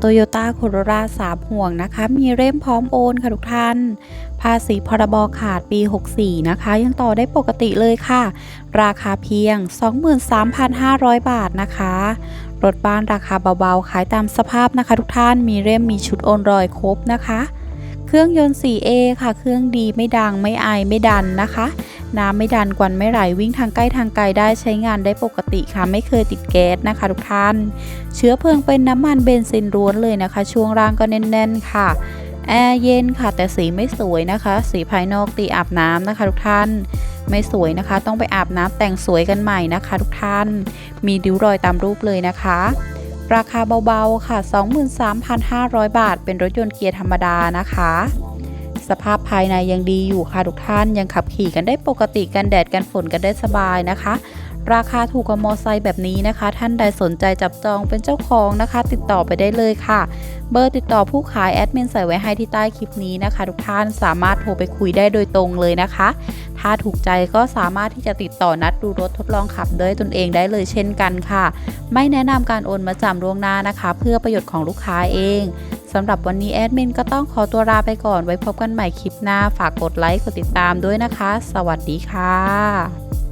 โตโยต้าโคโรราสามห่วงนะคะ มีเร่มพร้อมโอนค่ะทุกท่าน ภาษีพรบขาดปี 64 นะคะ ยังต่อได้ปกติเลยค่ะ ราคาเพียง 23,500 บาทนะคะ รถบ้านราคาเบาๆ ขายตามสภาพนะคะ ทุกท่าน มีเร่มมีชุดโอนรอยครบนะคะ เครื่องยนต์ 4A ค่ะ เครื่องดีไม่ดังไม่ไอไม่ดันนะคะ น้ำไม่ดันกวนไม่ไหลวิ่งทางใกล้ทางไกลได้ใช้งานได้ปกติค่ะ ไม่เคยติดแก๊สนะคะทุกท่าน เชื้อเพลิงเป็นน้ำมันเบนซินล้วนเลยนะคะ ช่วงล่างก็แน่น ๆ ค่ะ แอร์เย็นค่ะ แต่สีไม่สวยนะคะ สีภายนอกตีอาบน้ำนะคะทุกท่านไม่สวยนะคะ ต้องไปอาบน้ำแต่งสวยกันใหม่นะคะ ทุกท่าน มีริ้วรอยตามรูปเลยนะคะ ราคาเบาๆค่ะ 23,500 บาท เป็นรถยนต์เกียร์ธรรมดานะคะ สภาพภายในยังดีอยู่ค่ะทุกท่านยังขับขี่กันได้ปกติกันแดดกันฝนกันได้สบายนะคะ ราคาถูกกว่ามอไซค์แบบนี้นะคะ ท่านใดสนใจจับจองเป็นเจ้าของนะคะ ติดต่อไปได้เลยค่ะ เบอร์ติดต่อผู้ขายแอดมินใส่ไว้ให้ที่ใต้คลิปนี้นะคะ ทุกท่านสามารถโทรไปคุยได้โดยตรงเลยนะคะ ถ้าถูกใจก็สามารถที่จะติดต่อนัดดูรถทดลองขับด้วยตนเองได้เลยเช่นกันค่ะ ไม่แนะนำการโอนมาจำล่วงหน้านะคะ เพื่อประโยชน์ของลูกค้าเอง สำหรับวันนี้แอดมินก็ต้องขอตัวลาไปก่อนไว้พบกันใหม่คลิปหน้า ฝากกดไลค์กดติดตามด้วยนะคะ สวัสดีค่ะ